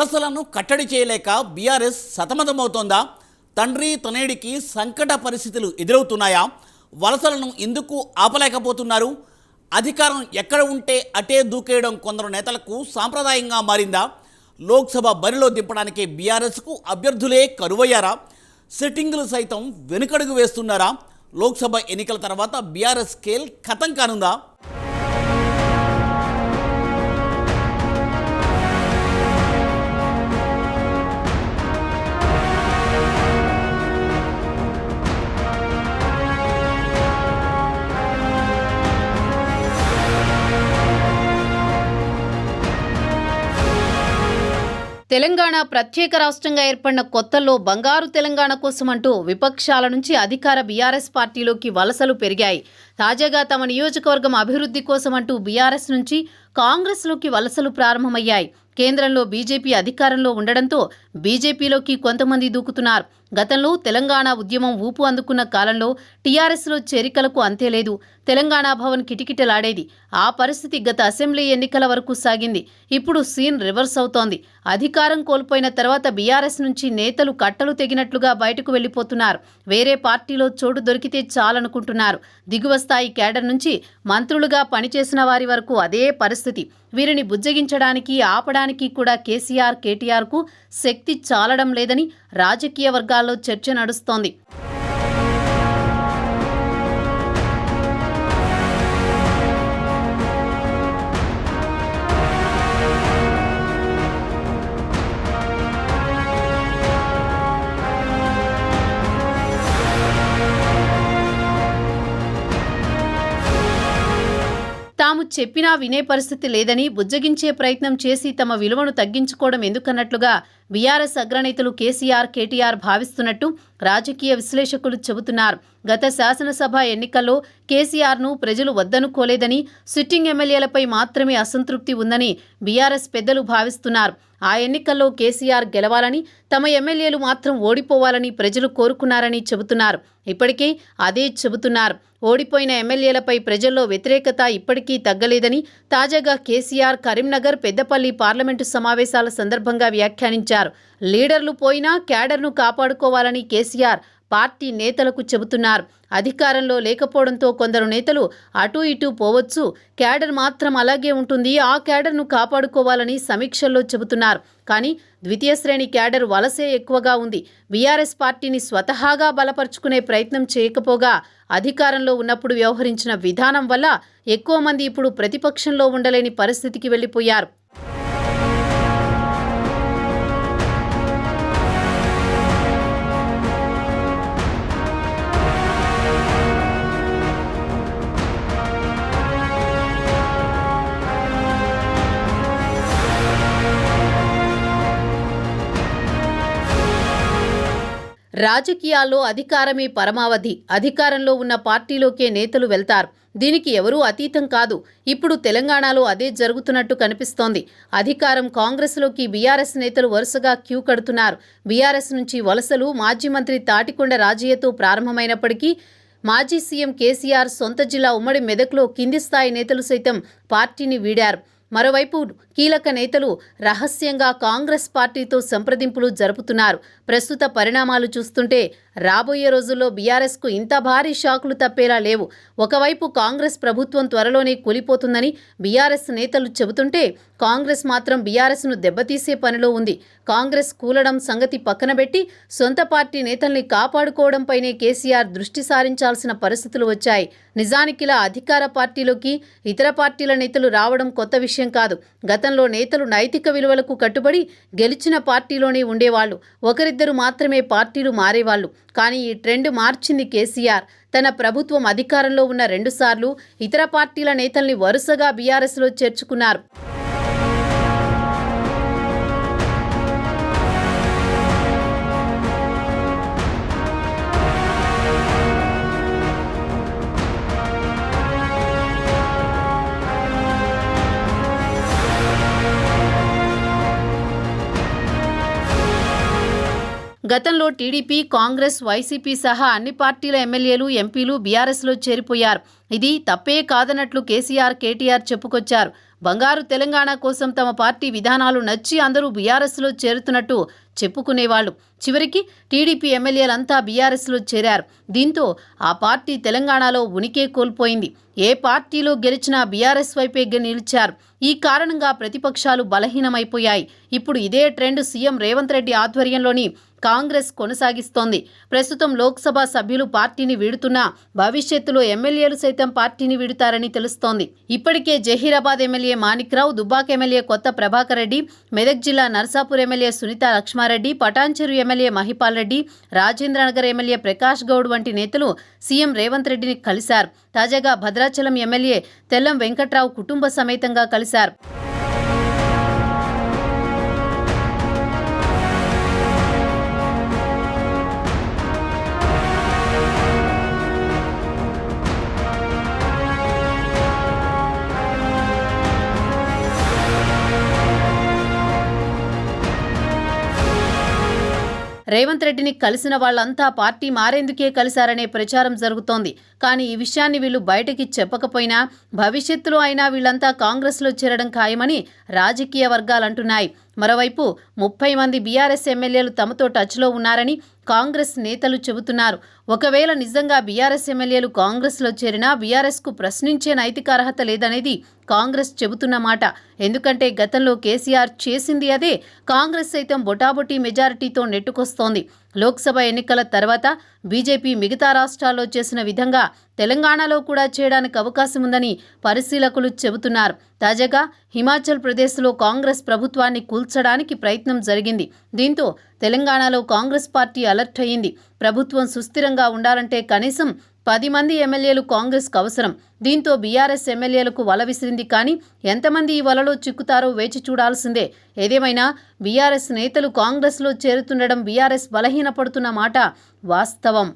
వలసలను కట్టడి చేయలేక బీఆర్ఎస్ సతమతమవుతోందా? తండ్రి తనేడికి సంకట పరిస్థితులు ఎదురవుతున్నాయా? వలసలను ఎందుకు ఆపలేకపోతున్నారు? అధికారం ఎక్కడ ఉంటే అటే దూకేయడం కొందరు నేతలకు సాంప్రదాయంగా మారిందా? లోక్సభ బరిలో దింపడానికి బీఆర్ఎస్కు అభ్యర్థులే కరువయ్యారా? సిట్టింగులు సైతం వెనుకడుగు వేస్తున్నారా? లోక్సభ ఎన్నికల తర్వాత బీఆర్ఎస్ స్కేల్ ఖతం కానుందా? తెలంగాణ ప్రత్యేక రాష్ట్రంగా ఏర్పడిన కొత్తల్లో బంగారు తెలంగాణ కోసం అంటూ విపక్షాల నుంచి అధికార బీఆర్ఎస్ పార్టీలోకి వలసలు పెరిగాయి. తాజాగా తమ నియోజకవర్గం అభివృద్ధి కోసం అంటూ బీఆర్ఎస్ నుంచి కాంగ్రెస్లోకి వలసలు ప్రారంభమయ్యాయి. కేంద్రంలో బీజేపీ అధికారంలో ఉండడంతో బీజేపీలోకి కొంతమంది దూకుతున్నారు. గతంలో తెలంగాణ ఉద్యమం ఊపు అందుకున్న కాలంలో టీఆర్ఎస్లో చేరికలకు అంతే లేదు. తెలంగాణ భవన్ కిటకిటలాడేది. ఆ పరిస్థితి గత అసెంబ్లీ ఎన్నికల వరకు సాగింది. ఇప్పుడు సీన్ రివర్స్ అవుతోంది. అధికారం కోల్పోయిన తర్వాత బీఆర్ఎస్ నుంచి నేతలు కట్టలు తెగినట్లుగా బయటకు వెళ్ళిపోతున్నారు వేరే పార్టీలో చోటు దొరికితే చాలనుకుంటున్నారు. దిగువ స్థాయి కేడర్ నుంచి మంత్రులుగా పనిచేసిన వారి వరకు అదే పరిస్థితి. వీరిని బుజ్జగించడానికి ఆపడానికి కూడా కేసీఆర్ కేటీఆర్కు శక్తి చాలడం లేదని రాజకీయ వర్గాల్లో చర్చ నడుస్తోంది. చెప్పినా వినే పరిస్థితి లేదని బుజ్జగించే ప్రయత్నం చేసి తమ విలువను తగ్గించుకోవడం ఎందుకన్నట్లుగా బీఆర్ఎస్ అగ్రనేతలు కేసీఆర్ కేటీఆర్ భావిస్తున్నట్టు రాజకీయ విశ్లేషకులు చెబుతున్నారు. గత శాసనసభ ఎన్నికల్లో కేసీఆర్ను ప్రజలు వద్దనుకోలేదని సిట్టింగ్ ఎమ్మెల్యేలపై మాత్రమే అసంతృప్తి ఉందని బీఆర్ఎస్ పెద్దలు భావిస్తున్నారు. ఆ ఎన్నికల్లో కేసీఆర్ గెలవాలని తమ ఎమ్మెల్యేలు మాత్రం ఓడిపోవాలని ప్రజలు కోరుకున్నారని చెబుతున్నారు. ఇప్పటికే అదే చెబుతున్నారు. ఓడిపోయిన ఎమ్మెల్యేలపై ప్రజల్లో వ్యతిరేకత ఇప్పటికీ తగ్గలేదని తాజాగా కేసీఆర్ కరీంనగర్ పెద్దపల్లి పార్లమెంటు సమావేశాల సందర్భంగా వ్యాఖ్యానించారు. లీడర్లు పోయినా క్యాడర్ను కాపాడుకోవాలని కేసీఆర్ పార్టీ నేతలకు చెబుతున్నారు. అధికారంలో లేకపోవడంతో కొందరు నేతలు అటూ ఇటూ పోవచ్చు. క్యాడర్ మాత్రం అలాగే ఉంటుంది. ఆ క్యాడర్ను కాపాడుకోవాలని సమీక్షల్లో చెబుతున్నారు. కానీ ద్వితీయ శ్రేణి క్యాడర్ వలసే ఎక్కువగా ఉంది. బీఆర్ఎస్ పార్టీని స్వతహాగా బలపరుచుకునే ప్రయత్నం చేయకపోగా అధికారంలో ఉన్నప్పుడు వ్యవహరించిన విధానం వల్ల ఎక్కువ మంది ఇప్పుడు ప్రతిపక్షంలో ఉండలేని పరిస్థితికి వెళ్ళిపోయారు. రాజకీయాల్లో అధికారమే పరమావధి. అధికారంలో ఉన్న పార్టీలోకే నేతలు వెళ్తారు. దీనికి ఎవరూ అతీతం కాదు. ఇప్పుడు తెలంగాణలో అదే జరుగుతున్నట్టు కనిపిస్తోంది. అధికారం కాంగ్రెస్లోకి బీఆర్ఎస్ నేతలు వరుసగా క్యూ కడుతున్నారు. బీఆర్ఎస్ నుంచి వలసలు మాజీ మంత్రి తాటికొండ రాజయ్యతో ప్రారంభమైనప్పటికీ మాజీ సీఎం కేసీఆర్ సొంత జిల్లా ఉమ్మడి మెదక్లో కింది స్థాయి నేతలు సైతం పార్టీని వీడారు. మరోవైపు కీలక నేతలు రహస్యంగా కాంగ్రెస్ పార్టీతో సంప్రదింపులు జరుపుతున్నారు. ప్రస్తుత పరిణామాలు చూస్తుంటే రాబోయే రోజుల్లో బీఆర్ఎస్కు ఇంత భారీ షాకులు తప్పేలా లేవు. ఒకవైపు కాంగ్రెస్ ప్రభుత్వం త్వరలోనే కూలిపోతుందని బీఆర్ఎస్ నేతలు చెబుతుంటే కాంగ్రెస్ మాత్రం బీఆర్ఎస్ను దెబ్బతీసే పనిలో ఉంది. కాంగ్రెస్ కూలడం సంగతి పక్కనబెట్టి సొంత పార్టీ నేతల్ని కాపాడుకోవడంపైనే కేసీఆర్ దృష్టి సారించాల్సిన పరిస్థితులు వచ్చాయి. నిజానికిలా అధికార పార్టీలోకి ఇతర పార్టీల నేతలు రావడం కొత్త విషయం. కాదు. గతంలో నేతలు నైతిక విలువలకు కట్టుబడి గెలిచిన పార్టీలోనే ఉండేవాళ్ళు. ఒకరిద్దరు మాత్రమే పార్టీలు మారేవాళ్ళు. కానీ ఈ ట్రెండ్ మార్చింది కేసీఆర్. తన ప్రభుత్వం అధికారంలో ఉన్న రెండుసార్లు ఇతర పార్టీల నేతల్ని వరుసగా బీఆర్ఎస్లో చేర్చుకున్నారు. గతంలో టీడీపీ కాంగ్రెస్ వైసీపీ సహా అన్ని పార్టీల ఎమ్మెల్యేలు ఎంపీలు బీఆర్ఎస్లో చేరిపోయారు. ఇది తప్పే కాదన్నట్లు కేసీఆర్ కేటీఆర్ చెప్పుకొచ్చారు. బంగారు తెలంగాణ కోసం తమ పార్టీ విధానాలు నచ్చి అందరూ బీఆర్ఎస్లో చేరుతున్నట్టు చెప్పుకునేవాళ్ళు. చివరికి టీడీపీ ఎమ్మెల్యేలంతా బీఆర్ఎస్లో చేరారు. దీంతో ఆ పార్టీ తెలంగాణలో ఉనికే కోల్పోయింది. ఏ పార్టీలో గెలిచినా బీఆర్ఎస్ వైపే నిలిచారు. ఈ కారణంగా ప్రతిపక్షాలు బలహీనమైపోయాయి. ఇప్పుడు ఇదే ట్రెండ్ సీఎం రేవంత్ రెడ్డి ఆధ్వర్యంలోని కాంగ్రెస్ కొనసాగిస్తోంది. ప్రస్తుతం లోక్సభ సభ్యులు పార్టీని వీడుతున్నా భవిష్యత్తులో ఎమ్మెల్యేలు సైతం పార్టీని వీడుతారని తెలుస్తోంది. ఇప్పటికే జహీరాబాద్ ఎమ్మెల్యే మాణిక్రావు దుబ్బాక్ ఎమ్మెల్యే కొత్త ప్రభాకర్ రెడ్డి మెదక్ జిల్లా Narsapur MLA Sunitha Laxma Reddy Patancheru MLA Mahipal Reddy Rajendranagar MLA Prakash Goud వంటి నేతలు సీఎం రేవంత్ రెడ్డిని కలిశారు. తాజాగా భద్రాచలం ఎమ్మెల్యే తెల్లం వెంకట్రావు కుటుంబ సమేతంగా కలిశారు. రేవంత్ రెడ్డిని కలిసిన వాళ్ళంతా పార్టీ మారేందుకే కలిశారనే ప్రచారం జరుగుతోంది. కానీ ఈ విషయాన్ని వీళ్ళు బయటకి చెప్పకపోయినా భవిష్యత్తులో అయినా వీళ్ళంతా కాంగ్రెస్లో చేరడం ఖాయమని రాజకీయ వర్గాలంటున్నాయి మరోవైపు ముప్పై మంది బీఆర్ఎస్ ఎమ్మెల్యేలు తమతో టచ్లో ఉన్నారని కాంగ్రెస్ నేతలు చెబుతున్నారు. ఒకవేళ నిజంగా బీఆర్ఎస్ ఎమ్మెల్యేలు కాంగ్రెస్లో చేరినా బీఆర్ఎస్కు ప్రశ్నించే నైతిక అర్హత లేదనేది కాంగ్రెస్ చెబుతున్న మాట. ఎందుకంటే గతంలో కేసీఆర్ చేసింది అదే. కాంగ్రెస్ సైతం బొటాబొటీ మెజారిటీతో నెట్టుకొస్తోంది. లోక్సభ ఎన్నికల తర్వాత బీజేపీ మిగతా రాష్ట్రాల్లో చేసిన విధంగా తెలంగాణలో కూడా చేయడానికి అవకాశం ఉందని పరిశీలకులు చెబుతున్నారు. తాజాగా హిమాచల్ ప్రదేశ్లో కాంగ్రెస్ ప్రభుత్వాన్ని కూల్చడానికి ప్రయత్నం జరిగింది. దీంతో తెలంగాణలో కాంగ్రెస్ పార్టీ అలర్ట్ అయింది ప్రభుత్వం సుస్థిరంగా ఉండాలంటే కనీసం పది మంది ఎమ్మెల్యేలు కాంగ్రెస్కు అవసరం. దీంతో బీఆర్ఎస్ ఎమ్మెల్యేలకు వల విసిరింది కానీ ఎంతమంది ఈ వలలో చిక్కుతారో వేచి చూడాల్సిందే. ఏదేమైనా బీఆర్ఎస్ నేతలు కాంగ్రెస్లో చేరుతుండడం బీఆర్ఎస్ బలహీనపడుతున్న మాట వాస్తవం.